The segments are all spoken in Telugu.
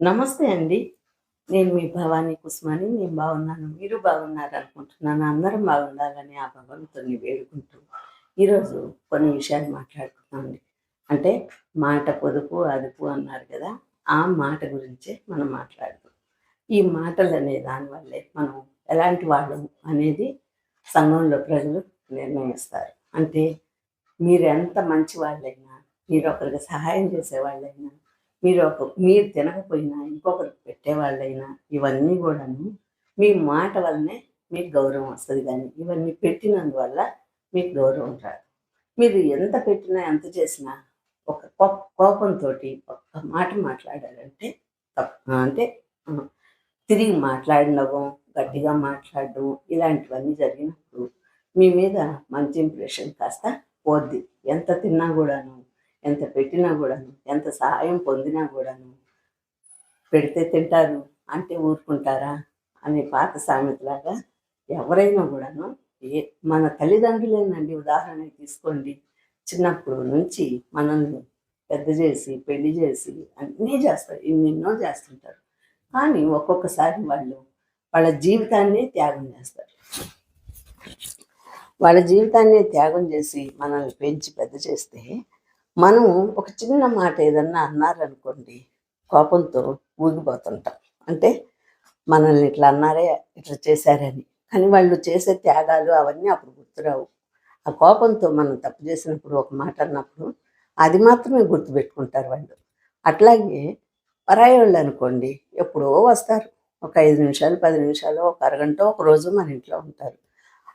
నమస్తే అండి. నేను మీ భవానీ కుసుమని. నేను బాగున్నాను. మీరు బాగున్నారు అనుకుంటున్నాను. అందరం బాగుండాలని ఆ భగవంతుని వేడుకుంటూ, ఈరోజు కొన్ని విషయాలు మాట్లాడుకుందామండి. అంటే మాట పొదుపు, అదుపు అన్నారు కదా! ఆ మాట గురించే మనం మాట్లాడుదాం. ఈ మాటలు అనే దానివల్లే మనం ఎలాంటి వాళ్ళం అనేది సంఘంలో ప్రజలు నిర్ణయిస్తారు. అంటే మీరు ఎంత మంచి వాళ్ళైనా, మీరు ఒకరికి సహాయం చేసేవాళ్ళైనా, మీరు ఒక మీరు తినకపోయినా ఇంకొకరికి పెట్టేవాళ్ళైనా ఇవన్నీ కూడాను మీ మాట వల్లనే మీకు గౌరవం వస్తుంది కానీ ఇవన్నీ పెట్టినందువల్ల మీకు గౌరవం రాదు. మీరు ఎంత పెట్టినా, ఎంత చేసినా ఒక కో కోపంతో ఒక్క మాట మాట్లాడాలంటే అంటే తిరిగి మాట్లాడనవ్వం, గట్టిగా మాట్లాడడం ఇలాంటివన్నీ జరిగినప్పుడు మీ మీద మంచి ఇంప్రెషన్ కాస్త పోద్ది. ఎంత తిన్నా కూడాను ఎంత పెట్టినా కూడాను ఎంత సహాయం పొందినా కూడాను పెడితే తింటారు అంటే ఊరుకుంటారా అనే పాత సామెతలాగా ఎవరైనా కూడాను ఏ మన తల్లిదండ్రులేనండి ఉదాహరణకి తీసుకోండి. చిన్నప్పుడు నుంచి మనల్ని పెద్ద చేసి, పెళ్ళి చేసి అన్నీ చేస్తారు. ఎన్నెన్నో చేస్తుంటారు. కానీ ఒక్కొక్కసారి వాళ్ళు వాళ్ళ జీవితాన్నే త్యాగం చేస్తారు. వాళ్ళ జీవితాన్నే త్యాగం చేసి మనల్ని పెంచి పెద్ద చేస్తే, మనం ఒక చిన్న మాట ఏదన్నా అన్నారనుకోండి, కోపంతో ఊగిపోతుంటాం. అంటే మనల్ని ఇట్లా అన్నారే, ఇట్లా చేశారని. కానీ వాళ్ళు చేసే త్యాగాలు అవన్నీ అప్పుడు గుర్తురావు. ఆ కోపంతో మనం తప్పు చేసినప్పుడు ఒక మాట అన్నప్పుడు అది మాత్రమే గుర్తుపెట్టుకుంటారు వాళ్ళు. అట్లాగే పరాయోళ్ళు అనుకోండి ఎప్పుడో వస్తారు. ఒక ఐదు నిమిషాలు, పది నిమిషాలు, ఒక అరగంట ఒక రోజు మన ఇంట్లో ఉంటారు.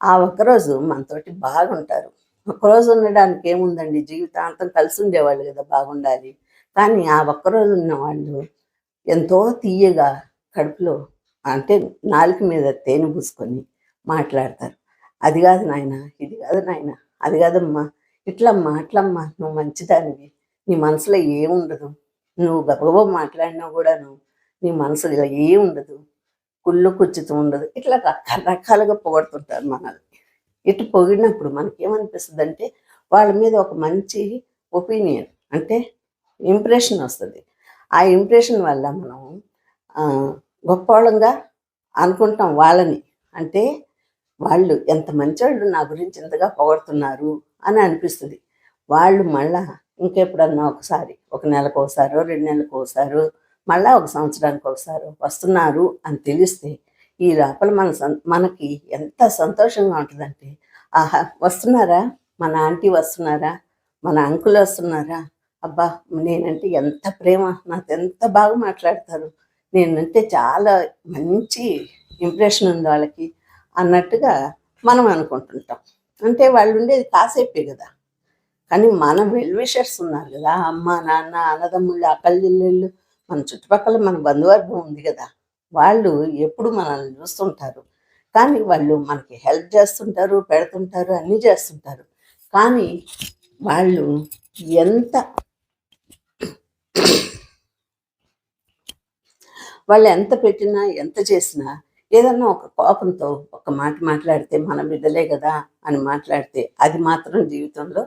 ఆ ఒక్కరోజు మనతోటి బాగుంటారు. ఒకరోజు ఉండడానికి ఏముందండి జీవితాంతం కలిసి ఉండేవాళ్ళు కదా బాగుండాలి. కానీ ఆ ఒక్కరోజు ఉన్న వాళ్ళు ఎంతో తీయగా కడుపులో అంటే నాలుక మీద తేనె పూసుకొని మాట్లాడతారు. అది కాదు నాయనా, ఇది కాదు నాయనా, అది కాదమ్మా, ఇట్లమ్మా, అట్లమ్మా, నువ్వు మంచిదానివి. నీ మనసులో ఏముండదు. నువ్వు గబగబా మాట్లాడినా కూడాను నీ మనసులో ఏముండదు. కుళ్ళు కుచ్చుతూ ఉండదు. ఇట్లా రకరకాలుగా పొగడుతుంటారు మనల్ని. ఇటు పొగిడినప్పుడు మనకేమనిపిస్తదంటే వాళ్ళ మీద ఒక మంచి ఒపీనియన్ అంటే ఇంప్రెషన్ వస్తుంది ఆ ఇంప్రెషన్ వల్ల మనం గొప్పవాళ్ళంగా అనుకుంటాం వాళ్ళని. అంటే వాళ్ళు ఎంత మంచోళ్ళు నా గురించి ఇంతగా పొగడుతున్నారు అని అనిపిస్తుంది వాళ్ళు మళ్ళా ఇంకెప్పుడన్నా ఒకసారి, ఒక నెలకోసారో, 2 నెలలకోసారో, మళ్ళా ఒక సంవత్సరానికి ఒకసారో వస్తున్నారు అని తెలిస్తే ఈ లోపల మన మనకి ఎంత సంతోషంగా ఉంటుందంటే ఆహా! వస్తున్నారా? మన ఆంటీ వస్తున్నారా? మన అంకుల్ వస్తున్నారా? అబ్బా! నేనంటే ఎంత ప్రేమ, నాతో ఎంత బాగా మాట్లాడతారు. నేనంటే చాలా మంచి ఇంప్రెషన్ ఉంది వాళ్ళకి అన్నట్టుగా మనం అనుకుంటుంటాం. అంటే వాళ్ళు ఉండేది కాసేపే కదా! కానీ మన వెల్విషర్స్ ఉన్నారు కదా! అమ్మ, నాన్న, అన్నదమ్ముళ్ళు, అక్కలు, చెల్లెళ్ళు మన చుట్టుపక్కల మన బంధువర్గం ఉంది కదా! వాళ్ళు ఎప్పుడు మనల్ని చూస్తుంటారు. కానీ వాళ్ళు మనకి హెల్ప్ చేస్తుంటారు, పెడుతుంటారు, అన్నీ చేస్తుంటారు. కానీ వాళ్ళు ఎంత వాళ్ళు ఎంత పెట్టినా, ఎంత చేసినా ఏదన్నా ఒక కోపంతో ఒక మాట మాట్లాడితే మన బిడ్డలే కదా అని మాట్లాడితే అది మాత్రం జీవితంలో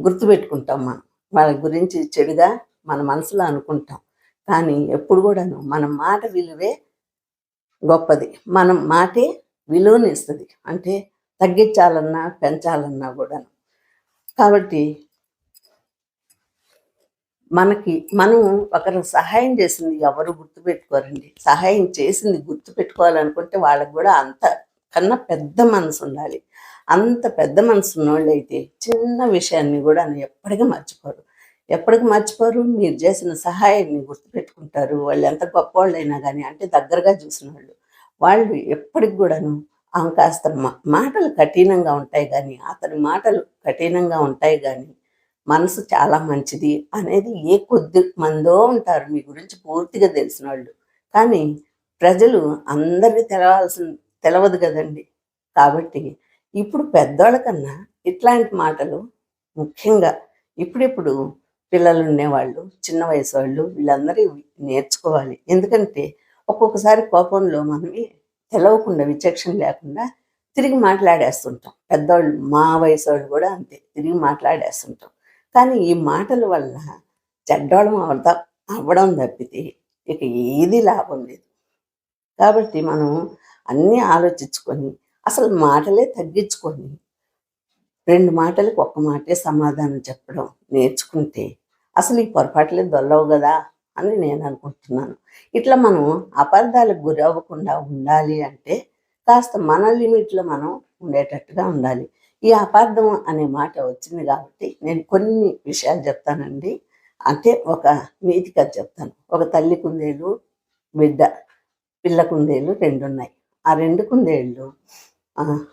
గుర్తుపెట్టుకుంటాం మనం. వాళ్ళ గురించి చెడుగా మన మనసులో అనుకుంటాం. కానీ ఎప్పుడు కూడాను మన మాట విలువే గొప్పది. మనం మాటే విలువనిస్తుంది అంటే తగ్గించాలన్నా, పెంచాలన్నా కూడా కాబట్టి మనకి మనం ఒకరికి సహాయం చేసింది ఎవరు గుర్తుపెట్టుకోరండి. సహాయం చేసింది గుర్తుపెట్టుకోవాలనుకుంటే వాళ్ళకి కూడా అంత కన్నా పెద్ద మనసుండాలి. అంత పెద్ద మనసున్నోళ్ళైతే చిన్న విషయాన్ని కూడా ఎప్పటికి మర్చిపోరు. ఎప్పటికి మర్చిపోరు. మీరు చేసిన సహాయాన్ని గుర్తుపెట్టుకుంటారు. వాళ్ళు ఎంత గొప్పవాళ్ళైనా కానీ అంటే దగ్గరగా చూసిన వాళ్ళు వాళ్ళు ఎప్పటికి కూడాను ఆహ్, కాస్త మాటలు కఠినంగా ఉంటాయి కానీ అతని మాటలు కఠినంగా ఉంటాయి కానీ మనసు చాలా మంచిది అనేది ఏ కొద్ది మందో ఉంటారు మీ గురించి పూర్తిగా తెలిసిన వాళ్ళు కానీ ప్రజలు అందరికీ తెలవాల్సిన తెలవదు కదండి కాబట్టి ఇప్పుడు పెద్దవాళ్ళ కన్నా ఇట్లాంటి మాటలు ముఖ్యంగా ఇప్పుడిప్పుడు పిల్లలు ఉండేవాళ్ళు చిన్న వయసు వాళ్ళు వీళ్ళందరూ నేర్చుకోవాలి. ఎందుకంటే ఒక్కొక్కసారి కోపంలో మనమే తెలవకుండా విచక్షణ లేకుండా తిరిగి మాట్లాడేస్తుంటాం. పెద్దవాళ్ళు మా వయసు వాళ్ళు కూడా అంతే. తిరిగి మాట్లాడేస్తుంటాం. కానీ ఈ మాటల వల్ల చెడ్డోళ్ళం అవడం అవ్వడం తప్పితే ఇక ఏది లాభం లేదు కాబట్టి మనం అన్నీ ఆలోచించుకొని అసలు మాటలే తగ్గించుకొని రెండు మాటలకు ఒక్క మాటే సమాధానం చెప్పడం నేర్చుకుంటే అసలు ఈ పొరపాట్లే దొల్లవు కదా అని నేను అనుకుంటున్నాను. ఇట్లా మనం అపార్థాలకు గురి అవ్వకుండా ఉండాలి అంటే కాస్త మన లిమిట్లో మనం ఉండేటట్టుగా ఉండాలి. ఈ అపార్థం అనే మాట వచ్చింది కాబట్టి నేను కొన్ని విషయాలు చెప్తానండి. అంటే ఒక నీతి కథ చెప్తాను. ఒక తల్లి కుందేలు బిడ్డ పిల్ల కుందేలు రెండు ఉన్నాయి ఆ రెండు కుందేళ్ళు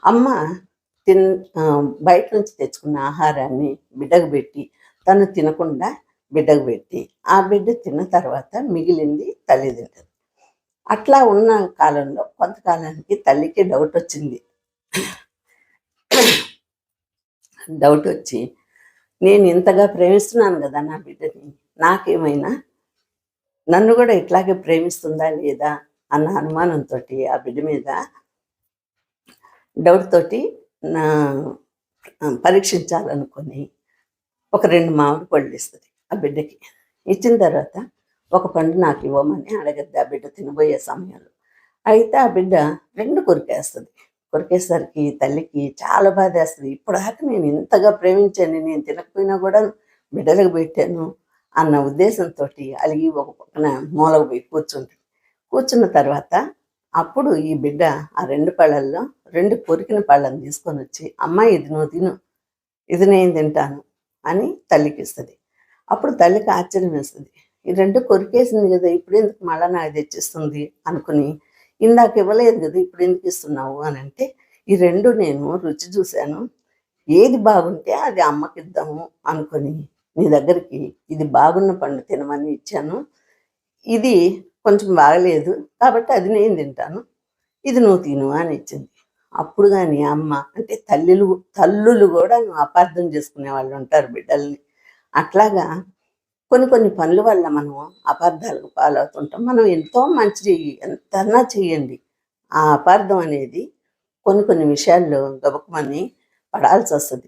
అమ్మ తిన్ బయట నుంచి తెచ్చుకున్న ఆహారాన్ని బిడ్డకు పెట్టి తను తినకుండా బిడ్డకు పెట్టి ఆ బిడ్డ తిన్న తర్వాత మిగిలింది తల్లి తింటుంది అట్లా ఉన్న కాలంలో కొంతకాలానికి తల్లికి డౌట్ వచ్చింది. డౌట్ వచ్చి నేను ఇంతగా ప్రేమిస్తున్నాను కదా నా బిడ్డని నాకేమైనా నన్ను కూడా ఇట్లాగే ప్రేమిస్తుందా లేదా? అన్న అనుమానంతో ఆ బిడ్డ మీద డౌట్ తోటి నా పరీక్షించాలనుకొని ఒక రెండు మామిడి పళ్ళు ఇస్తుంది. ఆ బిడ్డకి. ఇచ్చిన తర్వాత ఒక పండు నాకు ఇవ్వమని అడగద్ది ఆ బిడ్డ తినబోయే సమయంలో. అయితే ఆ బిడ్డ రెండు కొరికేస్తుంది. కొరికేసరికి తల్లికి చాలా బాధ వేస్తుంది ఇప్పుడు నేను ఇంతగా ప్రేమించాను నేను తినకపోయినా కూడా బిడ్డలకు పెట్టాను అన్న ఉద్దేశంతో అలిగి ఒక పక్కన మూలకు పోయి కూర్చుంటుంది కూర్చున్న తర్వాత అప్పుడు ఈ బిడ్డ ఆ రెండు పళ్ళల్లో రెండు కొరికిన పళ్ళని తీసుకొని వచ్చి అమ్మాయి ఇది నువ్వు తిను. ఇది నేను తింటాను అని తల్లికి ఇస్తుంది. అప్పుడు తల్లికి ఆశ్చర్యం వేస్తుంది. ఈ రెండు కొరికేసింది కదా ఇప్పుడు ఎందుకు మళ్ళా నాకు తెచ్చిస్తుంది అనుకుని ఇందాక ఇవ్వలేదు కదా ఇప్పుడు ఎందుకు ఇస్తున్నావు అని అంటే ఈ రెండు నేను రుచి చూశాను. ఏది బాగుంటే అది అమ్మకి ఇద్దాము అనుకొని నీ దగ్గరికి ఇది బాగున్న పండు తినమని ఇచ్చాను. ఇది కొంచెం బాగలేదు కాబట్టి అది నేను తింటాను. ఇది నువ్వు తిను అని ఇచ్చింది. అప్పుడు కానీ అమ్మ అంటే తల్లులు తల్లులు కూడా నువ్వు అపార్థం చేసుకునే వాళ్ళు ఉంటారు బిడ్డల్ని. అట్లాగా కొన్ని కొన్ని పనుల వల్ల మనం అపార్థాలకు పాలవుతుంటాం. మనం ఎంతో మంచి ఎంతన్నా చేయండి ఆ అపార్థం అనేది కొన్ని కొన్ని విషయాల్లో గబకమని పడాల్సి వస్తుంది.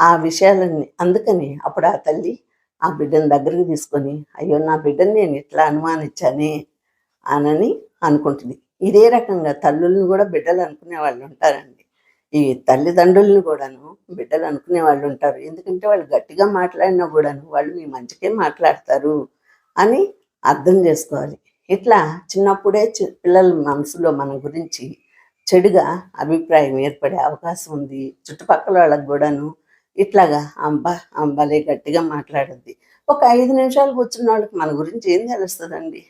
ఆ విషయాలన్నీ అందుకని అప్పుడు ఆ తల్లి ఆ బిడ్డను దగ్గరికి తీసుకొని అయ్యో నా బిడ్డని నేను ఇట్లా అనుమానించానే? అనని అనుకుంటుంది. ఇదే రకంగా తల్లుల్ని కూడా బిడ్డలు అనుకునే వాళ్ళు ఉంటారండి. ఈ తల్లిదండ్రులను కూడాను బిడ్డలు అనుకునే వాళ్ళు ఉంటారు. ఎందుకంటే వాళ్ళు గట్టిగా మాట్లాడినా కూడాను వాళ్ళు మీ మంచికే మాట్లాడతారు అని అర్థం చేసుకోవాలి. ఇట్లా చిన్నప్పుడే చి- పిల్లల మనసులో మన గురించి చెడుగా అభిప్రాయం ఏర్పడే అవకాశం ఉంది. చుట్టుపక్కల వాళ్ళకి కూడాను ఇట్లాగా అంబా అంబలే గట్టిగా మాట్లాడుద్ది. ఒక ఐదు నిమిషాలు కూర్చున్న వాళ్ళకి మన గురించి ఏం తెలుస్తుందండి?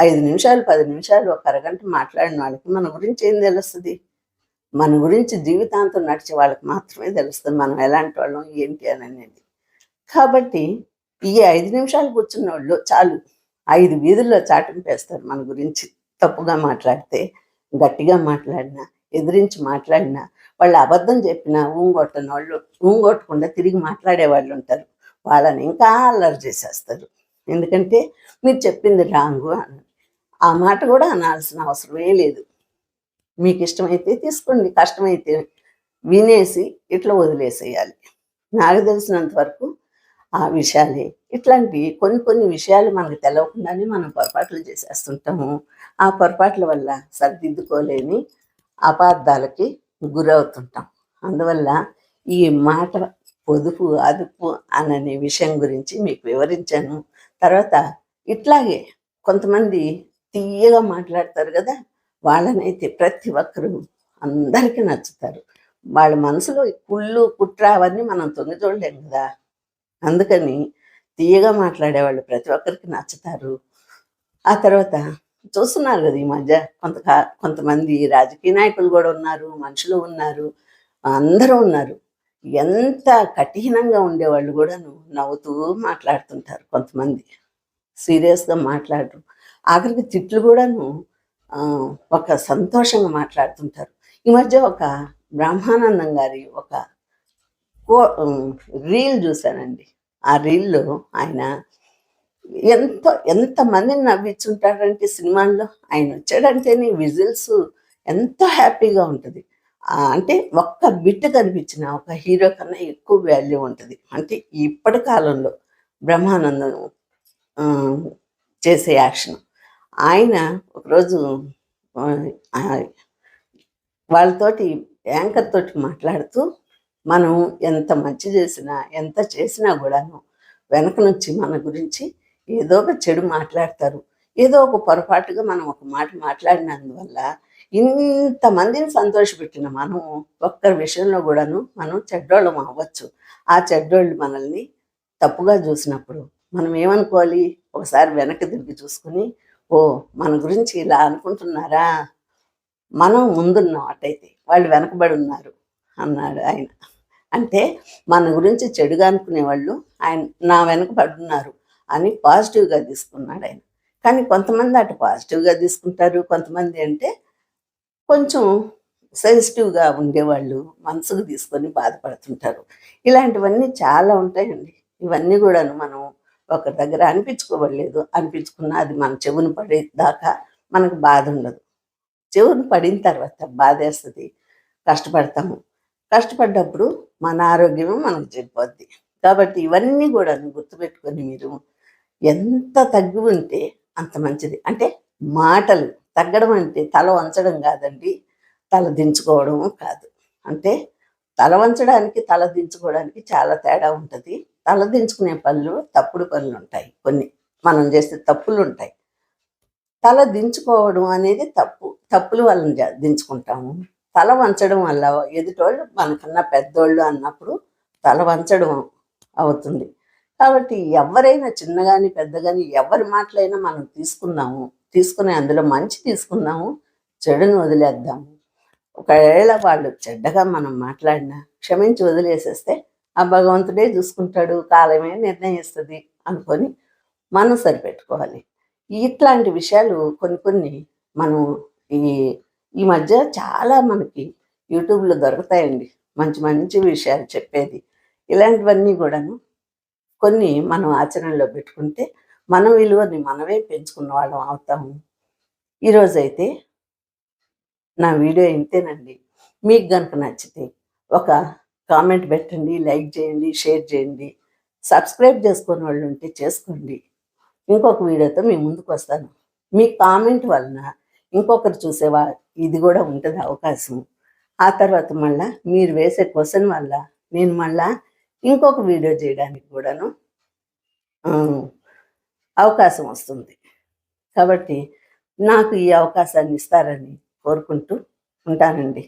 ఐదు నిమిషాలు పది నిమిషాలు ఒక అరగంట మాట్లాడిన వాళ్ళకి మన గురించి ఏం తెలుస్తుంది? మన గురించి జీవితాంతం నడిచే వాళ్ళకి మాత్రమే తెలుస్తుంది మనం ఎలాంటి వాళ్ళం ఏంటి అని అనేది. కాబట్టి ఈ ఐదు నిమిషాలు కూర్చున్న వాళ్ళు చాలు ఐదు వీధుల్లో చాటింపేస్తారు మన గురించి. తప్పుగా మాట్లాడితే గట్టిగా మాట్లాడినా ఎదిరించి మాట్లాడినా వాళ్ళు అబద్ధం చెప్పినా ఊంగొట్టని వాళ్ళు ఊంగొట్టకుండా తిరిగి మాట్లాడే వాళ్ళు ఉంటారు. వాళ్ళని ఇంకా అల్లరి చేసేస్తారు. ఎందుకంటే మీరు చెప్పింది రాంగు అని ఆ మాట కూడా అనాల్సిన అవసరమే లేదు. మీకు ఇష్టమైతే తీసుకోండి కష్టమైతే వినేసి ఇట్లా వదిలేసేయాలి. నాకు తెలిసినంత వరకు ఆ విషయాలే. ఇట్లాంటి కొన్ని కొన్ని విషయాలు మనకు తెలవకుండానే మనం పొరపాట్లు చేసేస్తుంటాము. ఆ పొరపాట్ల వల్ల సరిదిద్దుకోలేని అపార్థాలకి గురవుతుంటాం. అందువల్ల ఈ మాట పొదుపు అదుపు అననే విషయం గురించి మీకు వివరించాను. తర్వాత ఇట్లాగే కొంతమంది తీయగా మాట్లాడతారు కదా వాళ్ళనైతే ప్రతి ఒక్కరూ అందరికీ నచ్చుతారు. వాళ్ళ మనసులో కుళ్ళు కుట్ర అవన్నీ మనం తొంగి చూడలేం కదా. అందుకని తీయగా మాట్లాడేవాళ్ళు ప్రతి ఒక్కరికి నచ్చుతారు. ఆ తర్వాత చూస్తున్నారు కదా ఈ మధ్య కొంత కొంతమంది రాజకీయ నాయకులు కూడా ఉన్నారు మనుషులు ఉన్నారు అందరూ ఉన్నారు. ఎంత కఠినంగా ఉండేవాళ్ళు కూడాను నవ్వుతూ మాట్లాడుతుంటారు కొంతమంది. సీరియస్గా మాట్లాడరు. ఆఖరికి తిట్లు కూడాను ఒక సంతోషంగా మాట్లాడుతుంటారు. ఈ మధ్య ఒక బ్రహ్మానందం గారి ఒక కో- రీల్ చూశానండి. ఆ రీల్లో ఆయన ఎంత ఎంతమందిని నవ్వించుంటాడంటే సినిమాల్లో ఆయన వచ్చాడంటేనే విజిల్స్ ఎంతో హ్యాపీగా ఉంటుంది. అంటే ఒక్క బిట్ కనిపించిన ఒక హీరో కన్నా ఎక్కువ వాల్యూ ఉంటుంది. అంటే ఇప్పటి కాలంలో బ్రహ్మానందం చేసే యాక్షన్. ఆయన ఒకరోజు వాళ్ళతోటి యాంకర్ తోటి మాట్లాడుతూ మనం ఎంత మంచి చేసినా ఎంత చేసినా కూడాను వెనక నుంచి మన గురించి ఏదో ఒక చెడు మాట్లాడతారు. ఏదో ఒక పొరపాటుగా మనం ఒక మాట మాట్లాడినందువల్ల ఇంతమందిని సంతోషపెట్టిన మనం ఒక్కరి విషయంలో కూడాను మనం చెడ్డోళ్ళం అవ్వచ్చు. ఆ చెడ్డోళ్ళు మనల్ని తప్పుగా చూసినప్పుడు మనం ఏమనుకోవాలి? ఒకసారి వెనక్కి తిరిగి చూసుకుని ఓ మన గురించి ఇలా అనుకుంటున్నారా? మనం ముందున్నాం అటైతే వాళ్ళు వెనకబడి ఉన్నారు అన్నాడు ఆయన. అంటే మన గురించి చెడుగా అనుకునే వాళ్ళు ఆయన నా వెనకబడి ఉన్నారు అని పాజిటివ్గా తీసుకున్నాడు ఆయన. కానీ కొంతమంది అటు పాజిటివ్గా తీసుకుంటారు కొంతమంది అంటే కొంచెం సెన్సిటివ్గా ఉండేవాళ్ళు మనసుకు తీసుకొని బాధపడుతుంటారు. ఇలాంటివన్నీ చాలా ఉంటాయండి. ఇవన్నీ కూడాను మనం ఒకరి దగ్గర అనిపించుకోవట్లేదు. అనిపించుకున్నా అది మన చెవును పడేదాకా మనకు బాధ ఉండదు. చెవును పడిన తర్వాత బాధేస్తుంది. కష్టపడతాము. కష్టపడ్డప్పుడు మన ఆరోగ్యము మనకు చెప్పొద్ది కాబట్టి ఇవన్నీ కూడా గుర్తుపెట్టుకొని మీరు ఎంత తగ్గి ఉంటే అంత మంచిది. అంటే మాటలు తగ్గడం అంటే తల వంచడం కాదండి. తల దించుకోవడం కాదు. అంటే తల వంచడానికి తల దించుకోవడానికి చాలా తేడా ఉంటుంది. తల దించుకునే పనులు తప్పుడు పనులు ఉంటాయి కొన్ని మనం చేసే తప్పులు ఉంటాయి తల దించుకోవడం అనేది తప్పు. తప్పులు వాళ్ళని దించుకుంటాము. తల వంచడం వల్ల ఎదుటోళ్ళు మనకన్నా పెద్దోళ్ళు అన్నప్పుడు తల వంచడం అవుతుంది. కాబట్టి ఎవరైనా చిన్నగాని పెద్దగాని ఎవరి మాటలైనా మనం తీసుకుందాము. తీసుకుని అందులో మంచి తీసుకుందాము. చెడును వదిలేద్దాము. ఒకవేళ వాళ్ళు చెడ్డగా మనం మాట్లాడినా క్షమించి వదిలేసేస్తే ఆ భగవంతుడే చూసుకుంటాడు కాలమే నిర్ణయిస్తుంది అనుకొని మనం సరిపెట్టుకోవాలి. ఇట్లాంటి విషయాలు కొన్ని కొన్ని మనం ఈ ఈ మధ్య చాలా మనకి యూట్యూబ్లో దొరుకుతాయండి. మంచి మంచి విషయాలు చెప్పేది. ఇలాంటివన్నీ కూడాను కొన్ని మనం ఆచరణలో పెట్టుకుంటే మన విలువని మనమే పెంచుకున్న వాళ్ళం అవుతాము. ఈరోజైతే నా వీడియో ఇంతేనండి. మీకు కనుక నచ్చితే ఒక కామెంట్ పెట్టండి లైక్ చేయండి షేర్ చేయండి సబ్స్క్రైబ్ చేసుకునే వాళ్ళు ఉంటే చేసుకోండి. ఇంకొక వీడియోతో మీ ముందుకు వస్తాను. మీ కామెంట్ వలన ఇంకొకరు చూసేవా ఇది కూడా ఉంటుంది అవకాశం. ఆ తర్వాత మళ్ళా మీరు వేసే క్వశ్చన్ వల్ల నేను మళ్ళా ఇంకొక వీడియో చేయడానికి కూడాను అవకాశం వస్తుంది. కాబట్టి నాకు ఈ అవకాశాన్ని ఇస్తారని కోరుకుంటూ ఉంటానండి.